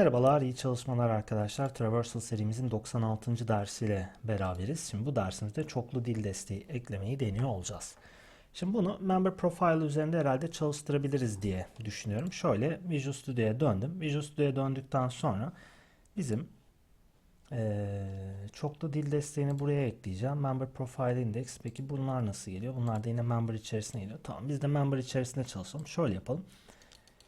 Merhabalar, iyi çalışmalar arkadaşlar. Traversal serimizin 96. dersiyle beraberiz. Şimdi bu dersimizde çoklu dil desteği eklemeyi deniyor olacağız. Şimdi bunu Member Profile üzerinde herhalde çalıştırabiliriz diye düşünüyorum. Şöyle Visual Studio'ya döndüm. Visual Studio'ya döndükten sonra bizim eee, çoklu dil desteğini buraya ekleyeceğim. Member Profile Index. Peki bunlar nasıl geliyor? Bunlar da yine Member içerisine geliyor. Tamam biz de Member içerisinde çalışalım. Şöyle yapalım.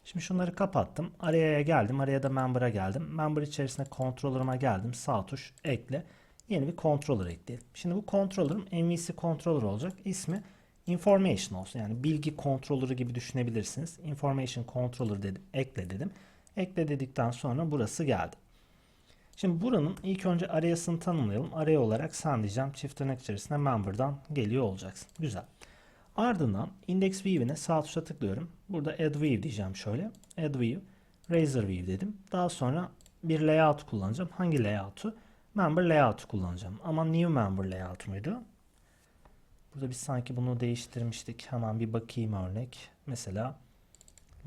Şimdi şunları kapattım. Araya geldim. Araya da member'a geldim. Member içerisine controller'ıma geldim. Sağ tuş ekle. Yeni bir controller ekleyelim. Şimdi bu controller'ım MVC controller olacak. İsmi information olsun. Yani bilgi controller'ı gibi düşünebilirsiniz. Information controller dedim. Ekle dedim. Ekle dedikten sonra burası geldi. Şimdi buranın ilk önce arayasını tanımlayalım. Araya olarak sen diyeceğim. Çift tırnak içerisinde member'dan geliyor olacaksın. Güzel. Ardından index view'ine sağ tuşa tıklıyorum. Burada add view diyeceğim şöyle. Add view, razor view dedim. Daha sonra bir layout kullanacağım. Hangi layout'u? Member layout'u kullanacağım. Ama new member layout muydu? Burada biz sanki bunu değiştirmiştik. Hemen bir bakayım örnek. Mesela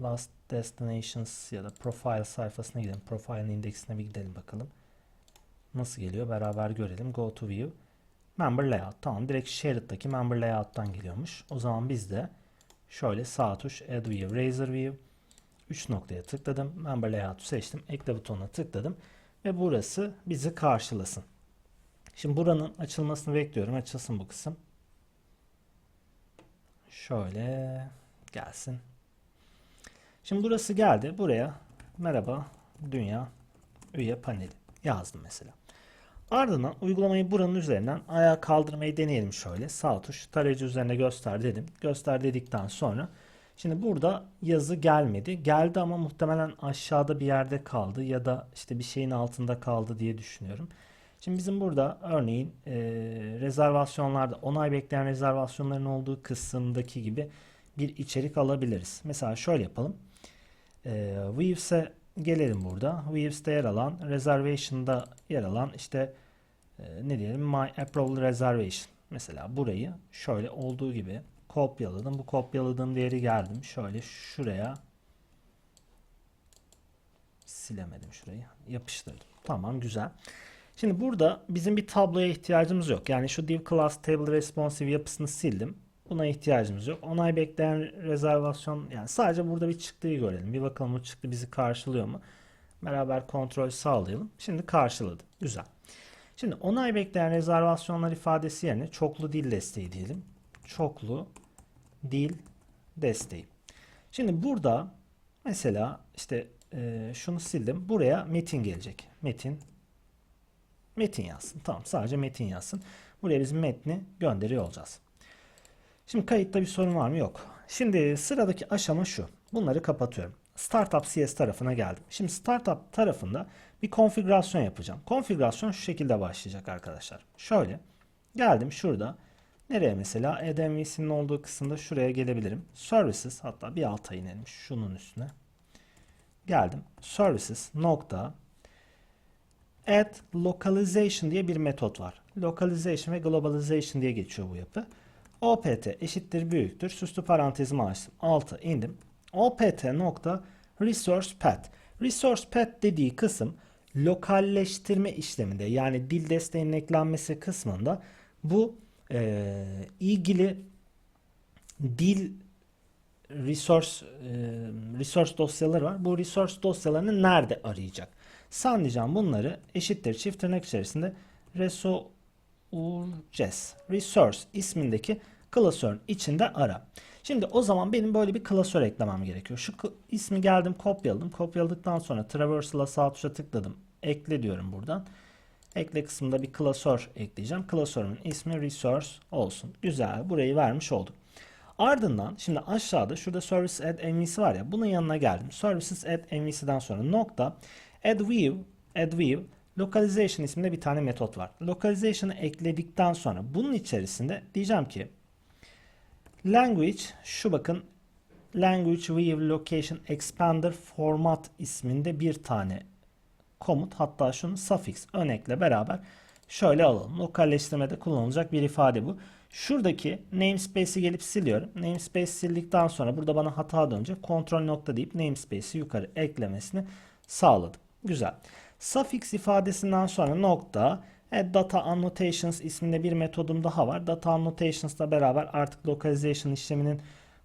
last destinations ya da profile sayfasına gidelim. Profile'ın indeksine bir gidelim bakalım. Nasıl geliyor? Beraber görelim. Go to view. Member layout. Tamam direkt shared'daki member layout'tan geliyormuş. O zaman biz de şöyle sağ tuş add view, razor view 3 noktaya tıkladım. Member layout'u seçtim. Ekle butonuna tıkladım. Ve burası bizi karşılasın. Şimdi buranın açılmasını bekliyorum. Açılsın bu kısım. Şöyle gelsin. Şimdi burası geldi. Buraya merhaba dünya üye paneli yazdım mesela. Ardından uygulamayı buranın üzerinden ayağa kaldırmayı deneyelim şöyle. Sağ tuş tarayıcı üzerine göster dedim. Göster dedikten sonra şimdi burada yazı gelmedi. Geldi ama muhtemelen aşağıda bir yerde kaldı ya da işte bir şeyin altında kaldı diye düşünüyorum. Şimdi bizim burada örneğin e, rezervasyonlarda onay bekleyen rezervasyonların olduğu kısımdaki gibi bir içerik alabiliriz. Mesela şöyle yapalım. E, Views'e gelelim burada. Views'te yer alan, Reservation'da yer alan işte e, ne diyelim My Approval Reservation. Mesela burayı şöyle olduğu gibi kopyaladım. Bu kopyaladığım değeri geldim. Şöyle şuraya silemedim şurayı. Yapıştırdım. Tamam güzel. Şimdi burada bizim bir tabloya ihtiyacımız yok. Yani şu div class table responsive yapısını sildim. Buna ihtiyacımız yok. Onay bekleyen rezervasyon yani sadece burada bir çıktıyı görelim. Bir bakalım bu çıktı bizi karşılıyor mu? Beraber kontrol sağlayalım. Şimdi karşıladı. Güzel. Şimdi onay bekleyen rezervasyonlar ifadesi yerine çoklu dil desteği diyelim. Çoklu dil desteği. Şimdi burada mesela işte e, şunu sildim. Buraya metin gelecek. Metin metin yazsın. Tamam sadece metin yazsın. Buraya biz metni gönderiyor olacağız. Şimdi kayıtta bir sorun var mı? Yok. Şimdi sıradaki aşama şu. Bunları kapatıyorum. Startup CS tarafına geldim. Şimdi Startup tarafında bir konfigürasyon yapacağım. Konfigürasyon şu şekilde başlayacak arkadaşlar. Şöyle geldim şurada. Nereye mesela? ADMV'sinin olduğu kısımda şuraya gelebilirim. Services hatta bir alta inelim şunun üstüne. Geldim. Services nokta add localization diye bir metot var. Localization ve globalization diye geçiyor bu yapı. Opt eşittir büyüktür. Süslü parantezimi açtım. Alta indim. opt nokta resource path. Resource path dediği kısım lokalleştirme işleminde yani dil desteğinin eklenmesi kısmında bu e, ilgili dil resource e, resource dosyaları var. Bu resource dosyalarını nerede arayacak? Sen diyeceğim bunları eşittir çift tırnak içerisinde resources resource ismindeki klasörün içinde ara. Şimdi o zaman benim böyle bir klasör eklemem gerekiyor. Şu ismi geldim kopyaladım. Kopyaladıktan sonra traversal'a sağ tuşa tıkladım. Ekle diyorum buradan. Ekle kısmında bir klasör ekleyeceğim. Klasörümün ismi resource olsun. Güzel. Burayı vermiş oldum. Ardından şimdi aşağıda şurada service add MVC var ya bunun yanına geldim. Services add MVC'den sonra nokta add view add view localization isminde bir tane metot var. Localization'ı ekledikten sonra bunun içerisinde diyeceğim ki language şu bakın language view location expander format isminde bir tane komut hatta şunu suffix örnekle beraber şöyle alalım. Lokalleştirmede kullanılacak bir ifade bu. Şuradaki namespace'i gelip siliyorum. Namespace sildikten sonra burada bana hata dönecek. Kontrol nokta deyip namespace'i yukarı eklemesini sağladım. Güzel. Suffix ifadesinden sonra nokta e, data annotations isminde bir metodum daha var. Data annotations'la beraber artık localization işleminin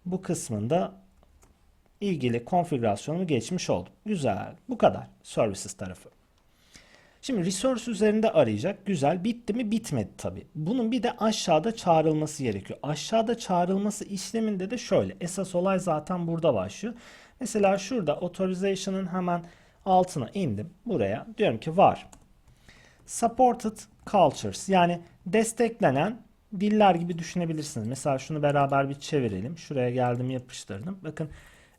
bu kısmında ilgili konfigürasyonumu geçmiş oldum. Güzel. Bu kadar. Services tarafı. Şimdi resource üzerinde arayacak. Güzel. Bitti mi? Bitmedi tabii. Bunun bir de aşağıda çağrılması gerekiyor. Aşağıda çağrılması işleminde de şöyle. Esas olay zaten burada başlıyor. Mesela şurada authorization'ın hemen altına indim. Buraya diyorum ki var. Supported cultures yani desteklenen diller gibi düşünebilirsiniz. Mesela şunu beraber bir çevirelim. Şuraya geldim yapıştırdım. Bakın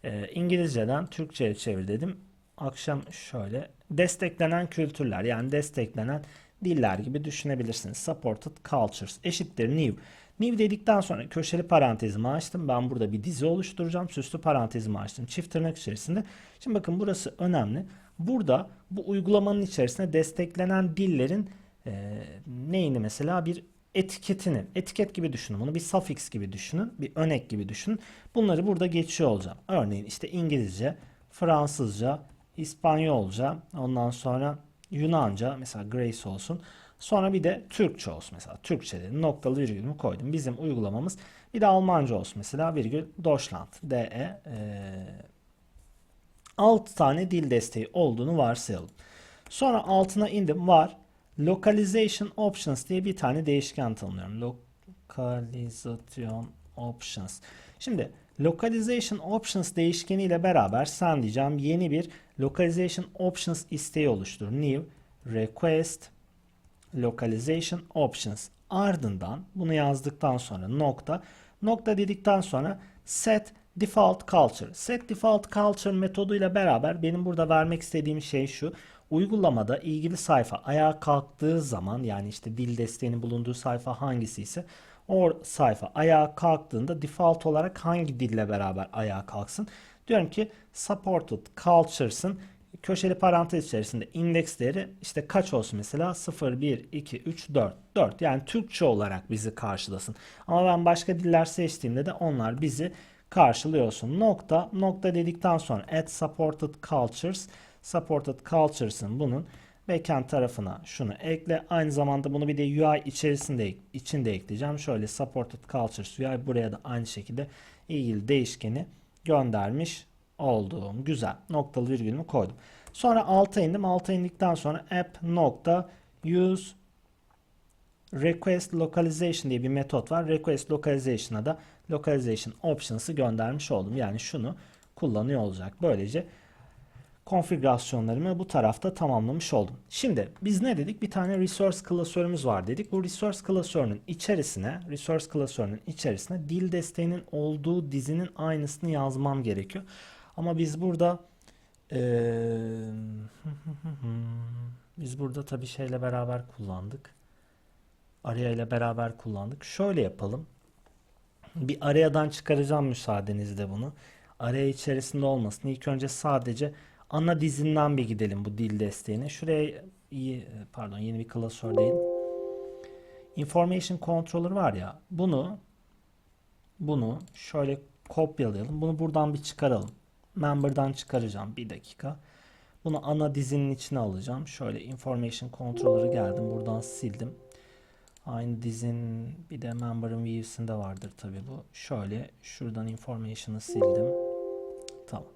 e, İngilizceden Türkçe'ye çevir dedim. Akşam şöyle desteklenen kültürler yani desteklenen diller gibi düşünebilirsiniz. Supported cultures eşittir new. New dedikten sonra köşeli parantezimi açtım. Ben burada bir dizi oluşturacağım. Süslü parantezimi açtım. Çift tırnak içerisinde. Şimdi bakın burası önemli. Burada bu uygulamanın içerisinde desteklenen dillerin e, neyini mesela bir etiketini, etiket gibi düşünün bunu bir suffix gibi düşünün, bir önek gibi düşünün. Bunları burada geçiyor olacağım. Örneğin işte İngilizce, Fransızca, İspanyolca, ondan sonra Yunanca mesela Grace olsun. Sonra bir de Türkçe olsun mesela. Türkçe'de noktalı virgülümü koydum. Bizim uygulamamız bir de Almanca olsun mesela virgül Deutschland. DE e, 6 tane dil desteği olduğunu varsayalım. Sonra altına indim var. Localization options diye bir tane değişken tanımlıyorum. Localization options. Şimdi localization options değişkeni ile beraber sen diyeceğim yeni bir localization options isteği oluştur. New request localization options. Ardından bunu yazdıktan sonra nokta nokta dedikten sonra set default culture. Set default culture metoduyla beraber benim burada vermek istediğim şey şu. Uygulamada ilgili sayfa ayağa kalktığı zaman yani işte dil desteğinin bulunduğu sayfa hangisi ise o sayfa ayağa kalktığında default olarak hangi dille beraber ayağa kalksın? Diyorum ki supported cultures'ın köşeli parantez içerisinde indeks değeri işte kaç olsun mesela 0, 1, 2, 3, 4. 4 yani Türkçe olarak bizi karşılasın. Ama ben başka diller seçtiğimde de onlar bizi karşılıyorsun. Nokta, nokta dedikten sonra add supported cultures, supported cultures'ın bunun backend tarafına şunu ekle. Aynı zamanda bunu bir de UI içerisinde içinde ekleyeceğim. Şöyle supported cultures UI buraya da aynı şekilde ilgili değişkeni göndermiş olduğum güzel noktalı virgülümü koydum. Sonra alta indim. Alta indikten sonra app nokta use request localization diye bir metot var. Request localization'a da localization options'ı göndermiş oldum. Yani şunu kullanıyor olacak. Böylece konfigürasyonlarımı bu tarafta tamamlamış oldum. Şimdi biz ne dedik? Bir tane resource klasörümüz var dedik. Bu resource klasörünün içerisine, resource klasörünün içerisine dil desteğinin olduğu dizinin aynısını yazmam gerekiyor. Ama biz burada ee, biz burada tabii şeyle beraber kullandık. Araya ile beraber kullandık. Şöyle yapalım. Bir arayadan çıkaracağım müsaadenizle bunu. Araya içerisinde olmasın. İlk önce sadece ana dizinden bir gidelim bu dil desteğine. Şuraya iyi pardon yeni bir klasör değil. Information controller var ya. Bunu bunu şöyle kopyalayalım. Bunu buradan bir çıkaralım. Member'dan çıkaracağım. Bir dakika. Bunu ana dizinin içine alacağım. Şöyle information controller'ı geldim. Buradan sildim. Aynı dizin bir de member'ın view'sinde vardır tabi bu. Şöyle şuradan information'ı sildim. Tamam.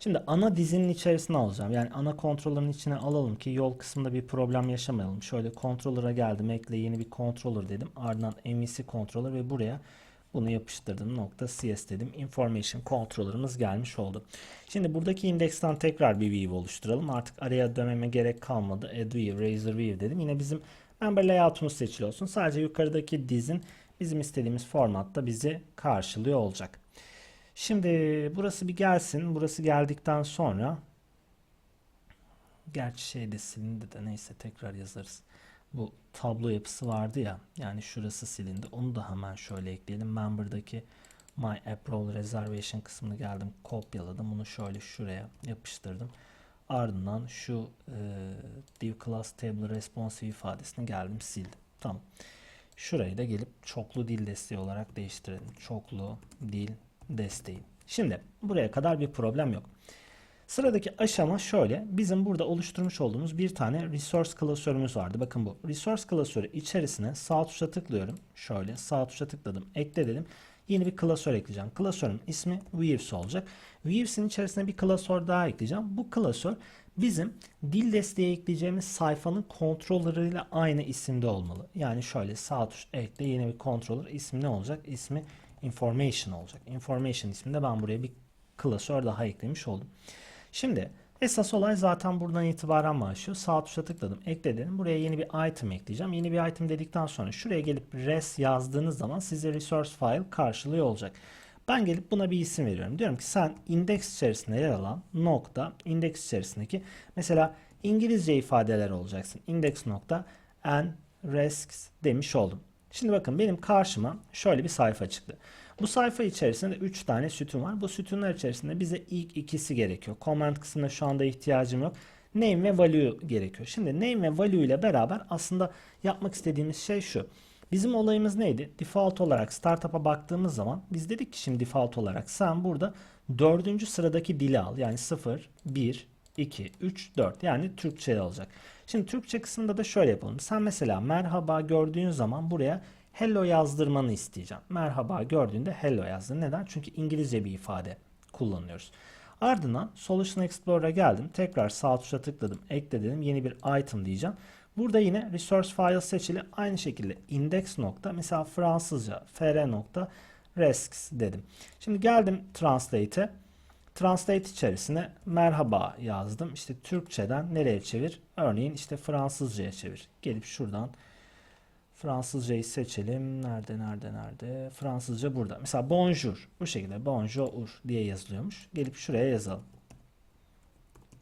Şimdi ana dizinin içerisine alacağım. Yani ana controller'ın içine alalım ki yol kısmında bir problem yaşamayalım. Şöyle controller'a geldim. Ekle yeni bir controller dedim. Ardından MVC controller ve buraya bunu yapıştırdım. Nokta CS dedim. Information controller'ımız gelmiş oldu. Şimdi buradaki indeksten tekrar bir view oluşturalım. Artık araya dönmeme gerek kalmadı. Add view, razor view dedim. Yine bizim member layout'umuz seçili olsun. Sadece yukarıdaki dizin bizim istediğimiz formatta bizi karşılıyor olacak. Şimdi burası bir gelsin. Burası geldikten sonra gerçi şey de silindi de neyse tekrar yazarız bu tablo yapısı vardı ya yani şurası silindi. Onu da hemen şöyle ekleyelim. Member'daki my app role reservation kısmını geldim kopyaladım. Bunu şöyle şuraya yapıştırdım. Ardından şu e, div class table responsive ifadesini geldim sildim. Tamam. Şurayı da gelip çoklu dil desteği olarak değiştirelim. Çoklu dil desteği. Şimdi buraya kadar bir problem yok Sıradaki aşama şöyle. Bizim burada oluşturmuş olduğumuz bir tane resource klasörümüz vardı. Bakın bu resource klasörü içerisine sağ tuşa tıklıyorum. Şöyle sağ tuşa tıkladım. Ekle dedim. Yeni bir klasör ekleyeceğim. Klasörün ismi Views olacak. Views'in içerisine bir klasör daha ekleyeceğim. Bu klasör bizim dil desteği ekleyeceğimiz sayfanın kontrolörüyle aynı isimde olmalı. Yani şöyle sağ tuş ekle yeni bir controller ismi ne olacak? İsmi information olacak. Information isminde ben buraya bir klasör daha eklemiş oldum. Şimdi esas olay zaten buradan itibaren başlıyor. Sağ tuşa tıkladım. Ekle dedim. Buraya yeni bir item ekleyeceğim. Yeni bir item dedikten sonra şuraya gelip res yazdığınız zaman size resource file karşılıyor olacak. Ben gelip buna bir isim veriyorum. Diyorum ki sen indeks içerisinde yer alan nokta indeks içerisindeki mesela İngilizce ifadeler olacaksın. Index nokta and risks demiş oldum. Şimdi bakın benim karşıma şöyle bir sayfa çıktı. Bu sayfa içerisinde 3 tane sütun var. Bu sütunlar içerisinde bize ilk ikisi gerekiyor. Comment kısmına şu anda ihtiyacım yok. Name ve value gerekiyor. Şimdi name ve value ile beraber aslında yapmak istediğimiz şey şu. Bizim olayımız neydi? Default olarak startup'a baktığımız zaman biz dedik ki şimdi default olarak sen burada dördüncü sıradaki dili al. Yani 0, 1, 2, 3, 4 yani Türkçe alacak. Şimdi Türkçe kısmında da şöyle yapalım. Sen mesela merhaba gördüğün zaman buraya hello yazdırmanı isteyeceğim. Merhaba gördüğünde hello yazdır. Neden? Çünkü İngilizce bir ifade kullanıyoruz. Ardından Solution Explorer'a geldim. Tekrar sağ tuşa tıkladım. Ekle dedim. Yeni bir item diyeceğim. Burada yine resource file seçili. Aynı şekilde index nokta mesela Fransızca fr nokta risks dedim. Şimdi geldim translate'e. Translate içerisine merhaba yazdım. İşte Türkçeden nereye çevir? Örneğin işte Fransızcaya çevir. Gelip şuradan Fransızcayı seçelim. Nerede, nerede, nerede? Fransızca burada. Mesela bonjour. Bu şekilde bonjour diye yazılıyormuş. Gelip şuraya yazalım.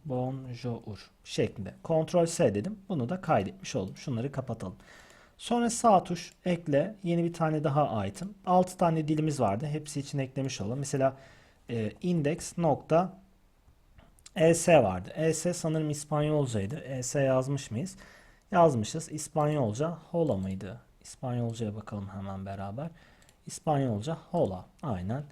Bonjour şeklinde. Ctrl S dedim. Bunu da kaydetmiş oldum. Şunları kapatalım. Sonra sağ tuş ekle. Yeni bir tane daha item. 6 tane dilimiz vardı. Hepsi için eklemiş olalım. Mesela e, index nokta ES vardı. ES sanırım İspanyolcaydı. ES yazmış mıyız? Yazmışız. İspanyolca hola mıydı? İspanyolcaya bakalım hemen beraber. İspanyolca hola. Aynen.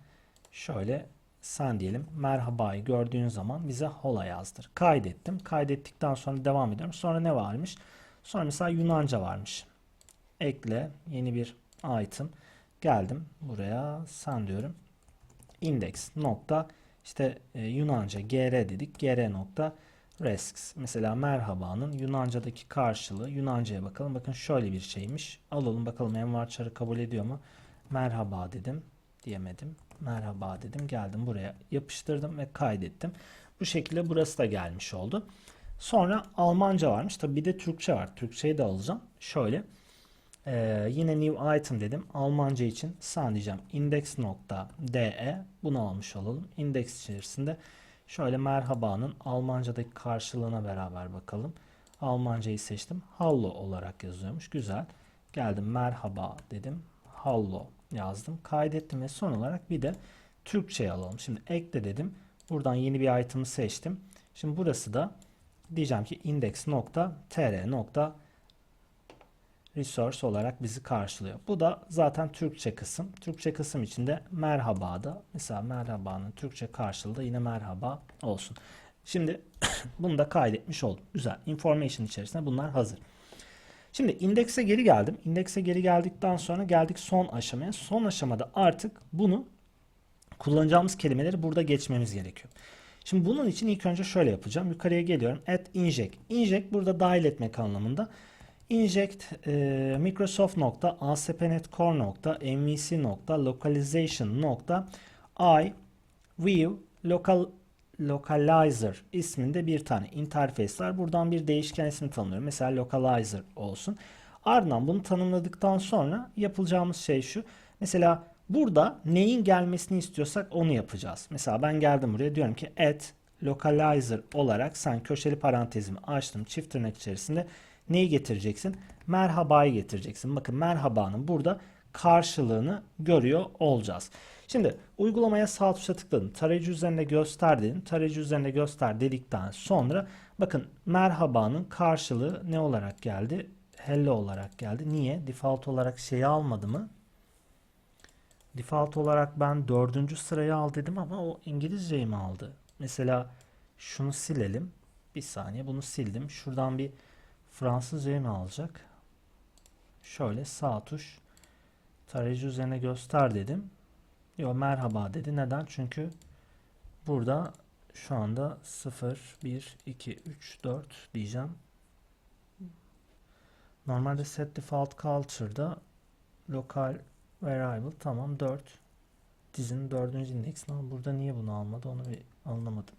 Şöyle sen diyelim merhabayı gördüğün zaman bize hola yazdır. Kaydettim. Kaydettikten sonra devam ediyorum. Sonra ne varmış? Sonra mesela Yunanca varmış. Ekle yeni bir item. Geldim buraya sen diyorum. Index nokta işte e, Yunanca gr dedik. gr nokta risks. Mesela merhabanın Yunanca'daki karşılığı Yunanca'ya bakalım. Bakın şöyle bir şeymiş. Alalım bakalım envarçarı kabul ediyor mu? Merhaba dedim. Diyemedim. Merhaba dedim. Geldim buraya yapıştırdım ve kaydettim. Bu şekilde burası da gelmiş oldu. Sonra Almanca varmış. Tabi bir de Türkçe var. Türkçeyi de alacağım. Şöyle. Ee, yine new item dedim. Almanca için sen diyeceğim index.de bunu almış olalım. Index içerisinde şöyle merhabanın Almanca'daki karşılığına beraber bakalım. Almancayı seçtim. Hallo olarak yazıyormuş. Güzel. Geldim merhaba dedim. Hallo yazdım. Kaydettim ve son olarak bir de Türkçe alalım. Şimdi ekle dedim. Buradan yeni bir item'ı seçtim. Şimdi burası da diyeceğim ki index.tr. resource olarak bizi karşılıyor. Bu da zaten Türkçe kısım. Türkçe kısım içinde merhaba da mesela merhabanın Türkçe karşılığı yine merhaba olsun. Şimdi bunu da kaydetmiş oldum. Güzel. Information içerisinde bunlar hazır. Şimdi indekse geri geldim. İndekse geri geldikten sonra geldik son aşamaya. Son aşamada artık bunu kullanacağımız kelimeleri burada geçmemiz gerekiyor. Şimdi bunun için ilk önce şöyle yapacağım. Yukarıya geliyorum. Add inject. Inject burada dahil etmek anlamında. Inject e, Microsoft nokta ASP.NET Core nokta MVC nokta Localization nokta I View Local Localizer isminde bir tane interface var. Buradan bir değişken ismi tanımlıyorum. Mesela Localizer olsun. Ardından bunu tanımladıktan sonra yapılacağımız şey şu. Mesela burada neyin gelmesini istiyorsak onu yapacağız. Mesela ben geldim buraya diyorum ki add localizer olarak sen köşeli parantezimi açtım çift tırnak içerisinde neyi getireceksin? Merhabayı getireceksin. Bakın merhabanın burada karşılığını görüyor olacağız. Şimdi uygulamaya sağ tuşa tıkladım. Tarayıcı üzerinde göster. Tarayıcı üzerinde göster dedikten sonra bakın merhabanın karşılığı ne olarak geldi? Hello olarak geldi. Niye? Default olarak şeyi almadı mı? Default olarak ben dördüncü sırayı al dedim ama o İngilizceyi mi aldı? Mesela Şunu silelim. Bir saniye bunu sildim. Şuradan bir Fransızcayı mı alacak? Şöyle sağ tuş tarayıcı üzerine göster dedim. Yok merhaba dedi. Neden? Çünkü burada şu anda 0, 1, 2, 3, 4 diyeceğim. Normalde set default culture'da lokal variable tamam 4 dizinin dördüncü indeks ama burada niye bunu almadı onu bir anlamadım.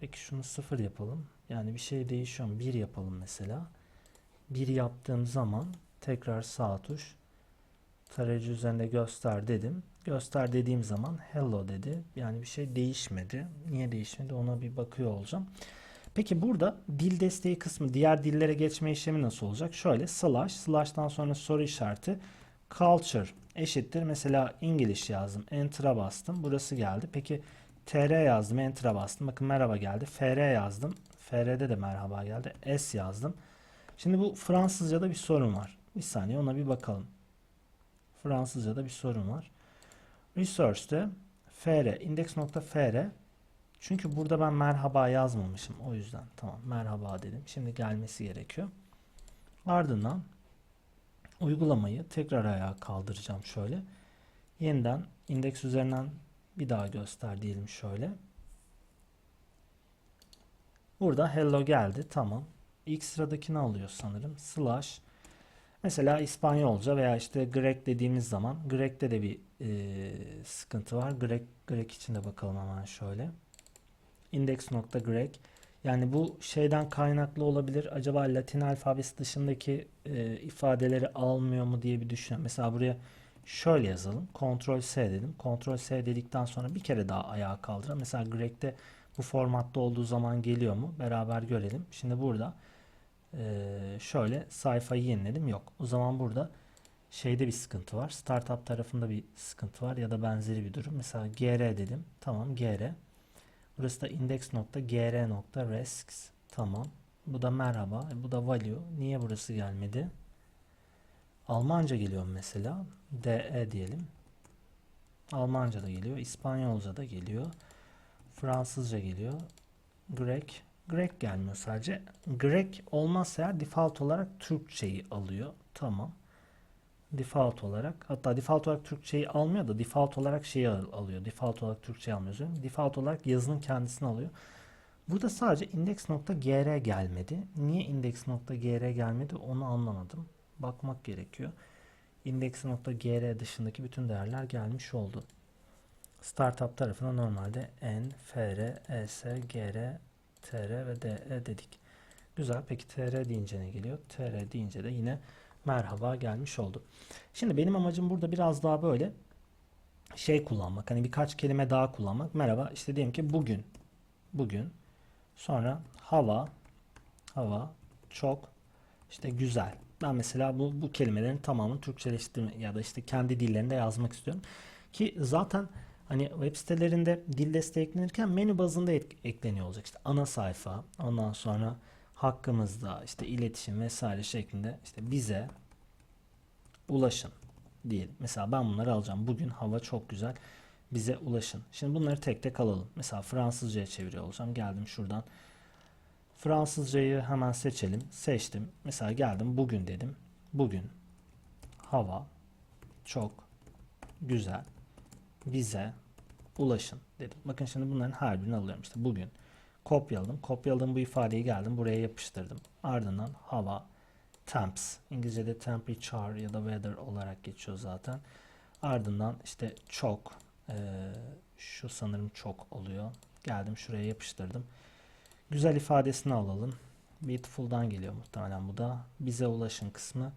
Peki şunu 0 yapalım. Yani bir şey değişiyor mu? 1 yapalım mesela. 1 yaptığım zaman tekrar sağ tuş tarayıcı üzerinde göster dedim. Göster dediğim zaman hello dedi. Yani bir şey değişmedi. Niye değişmedi ona bir bakıyor olacağım. Peki burada dil desteği kısmı diğer dillere geçme işlemi nasıl olacak? Şöyle slash slash'tan sonra soru işareti culture eşittir. Mesela English yazdım. Enter'a bastım. Burası geldi. Peki tr yazdım. Enter'a bastım. Bakın merhaba geldi. fr yazdım. Fr'de de merhaba geldi. s yazdım. Şimdi bu Fransızca'da bir sorun var. Bir saniye ona bir bakalım. Fransızca'da bir sorun var. Resource'te fr index.fr çünkü burada ben merhaba yazmamışım. O yüzden tamam merhaba dedim. Şimdi gelmesi gerekiyor. Ardından uygulamayı tekrar ayağa kaldıracağım şöyle. Yeniden indeks üzerinden bir daha göster diyelim şöyle. Burada hello geldi. Tamam. İlk sıradakini alıyor sanırım. Slash Mesela İspanyolca veya işte Grek dediğimiz zaman Grek'te de bir e, sıkıntı var. Grek, Grek için de bakalım hemen şöyle. Index.grek yani bu şeyden kaynaklı olabilir. Acaba Latin alfabesi dışındaki e, ifadeleri almıyor mu diye bir düşünüyorum. Mesela buraya şöyle yazalım. Ctrl S dedim. Ctrl S dedikten sonra bir kere daha ayağa kaldıralım. Mesela Grek'te bu formatta olduğu zaman geliyor mu? Beraber görelim. Şimdi burada ee, şöyle sayfayı yeniledim. Yok. O zaman burada şeyde bir sıkıntı var. Startup tarafında bir sıkıntı var ya da benzeri bir durum. Mesela gr dedim. Tamam gr. Burası da index.gr.risks. Tamam. Bu da merhaba. Bu da value. Niye burası gelmedi? Almanca geliyor mesela. de diyelim. Almanca da geliyor. İspanyolca da geliyor. Fransızca geliyor. Grek Grek gelmiyor sadece. Grek olmazsa eğer default olarak Türkçeyi alıyor. Tamam. Default olarak hatta default olarak Türkçeyi almıyor da default olarak şeyi alıyor. Default olarak Türkçeyi almıyor. Default olarak yazının kendisini alıyor. Burada sadece index.gr gelmedi. Niye index.gr gelmedi onu anlamadım. Bakmak gerekiyor. Index.gr dışındaki bütün değerler gelmiş oldu. Startup tarafına normalde n, fr, es, gr, tr ve de dedik. Güzel. Peki tr deyince ne geliyor? tr deyince de yine merhaba gelmiş oldu. Şimdi benim amacım burada biraz daha böyle şey kullanmak. Hani birkaç kelime daha kullanmak. Merhaba işte diyelim ki bugün bugün sonra hava hava çok işte güzel. Ben mesela bu, bu kelimelerin tamamını Türkçeleştirme ya da işte kendi dillerinde yazmak istiyorum. Ki zaten Hani web sitelerinde dil desteği eklenirken menü bazında ekleniyor olacak. İşte ana sayfa, ondan sonra hakkımızda işte iletişim vesaire şeklinde işte bize ulaşın diyelim. Mesela ben bunları alacağım. Bugün hava çok güzel. Bize ulaşın. Şimdi bunları tek tek alalım. Mesela Fransızcaya çeviriyor olacağım. Geldim şuradan. Fransızcayı hemen seçelim. Seçtim. Mesela geldim bugün dedim. Bugün hava çok güzel bize ulaşın dedim. Bakın şimdi bunların her birini alıyorum. İşte bugün kopyaladım. Kopyaladığım bu ifadeyi geldim buraya yapıştırdım. Ardından hava temps. İngilizce'de temperature ya da weather olarak geçiyor zaten. Ardından işte çok e, şu sanırım çok oluyor. Geldim şuraya yapıştırdım. Güzel ifadesini alalım. Beautiful'dan geliyor muhtemelen bu da. Bize ulaşın kısmı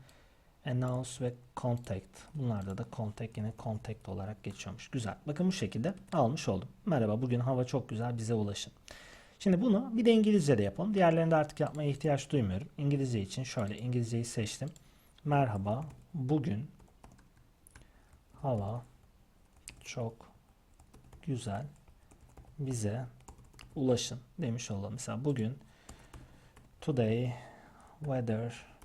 announce ve contact. Bunlarda da contact yine contact olarak geçiyormuş. Güzel. Bakın bu şekilde almış oldum. Merhaba bugün hava çok güzel bize ulaşın. Şimdi bunu bir de İngilizce de yapalım. Diğerlerinde artık yapmaya ihtiyaç duymuyorum. İngilizce için şöyle İngilizceyi seçtim. Merhaba bugün hava çok güzel bize ulaşın demiş olalım. Mesela bugün today weather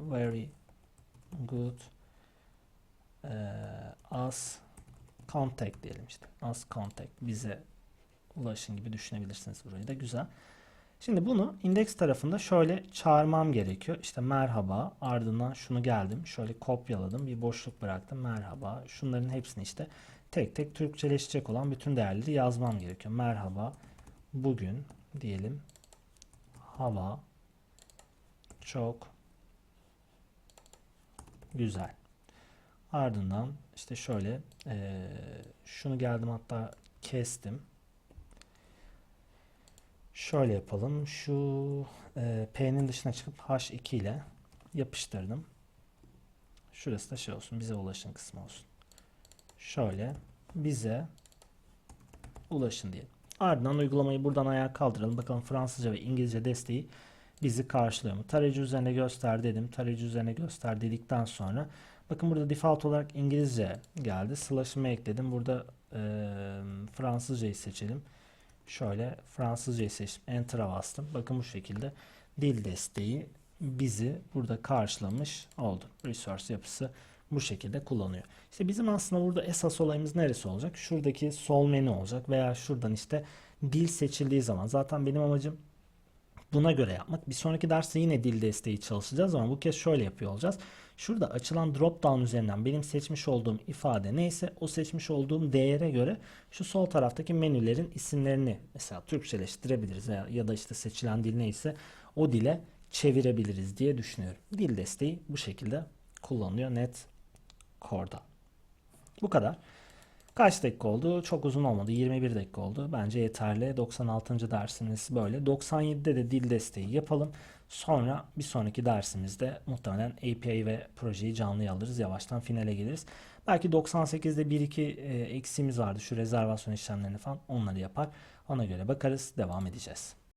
very good uh, as contact diyelim işte as contact bize ulaşın gibi düşünebilirsiniz burayı da güzel. Şimdi bunu indeks tarafında şöyle çağırmam gerekiyor. İşte merhaba ardından şunu geldim şöyle kopyaladım bir boşluk bıraktım merhaba şunların hepsini işte tek tek Türkçeleşecek olan bütün değerleri yazmam gerekiyor. Merhaba bugün diyelim hava çok güzel. Ardından işte şöyle eee, şunu geldim hatta kestim. Şöyle yapalım. Şu eee, P'nin dışına çıkıp H2 ile yapıştırdım. Şurası da şey olsun. Bize ulaşın kısmı olsun. Şöyle bize ulaşın diye. Ardından uygulamayı buradan ayağa kaldıralım. Bakalım Fransızca ve İngilizce desteği bizi karşılıyor mu? Tarayıcı üzerine göster dedim. Tarayıcı üzerine göster dedikten sonra bakın burada default olarak İngilizce geldi. Slash'ımı ekledim. Burada eee Fransızcayı seçelim. Şöyle Fransızcayı seçtim. Enter'a bastım. Bakın bu şekilde dil desteği bizi burada karşılamış oldu. Resource yapısı bu şekilde kullanıyor. İşte bizim aslında burada esas olayımız neresi olacak? Şuradaki sol menü olacak veya şuradan işte dil seçildiği zaman zaten benim amacım buna göre yapmak. Bir sonraki derste yine dil desteği çalışacağız ama bu kez şöyle yapıyor olacağız. Şurada açılan drop down üzerinden benim seçmiş olduğum ifade neyse o seçmiş olduğum değere göre şu sol taraftaki menülerin isimlerini mesela Türkçeleştirebiliriz ya, da işte seçilen dil neyse o dile çevirebiliriz diye düşünüyorum. Dil desteği bu şekilde kullanılıyor net Core'da. Bu kadar. Kaç dakika oldu? Çok uzun olmadı. 21 dakika oldu. Bence yeterli. 96. dersimiz böyle. 97'de de dil desteği yapalım. Sonra bir sonraki dersimizde muhtemelen API ve projeyi canlıya alırız. Yavaştan finale geliriz. Belki 98'de 1-2 e, eksiğimiz vardı. Şu rezervasyon işlemlerini falan onları yapar. Ona göre bakarız. Devam edeceğiz.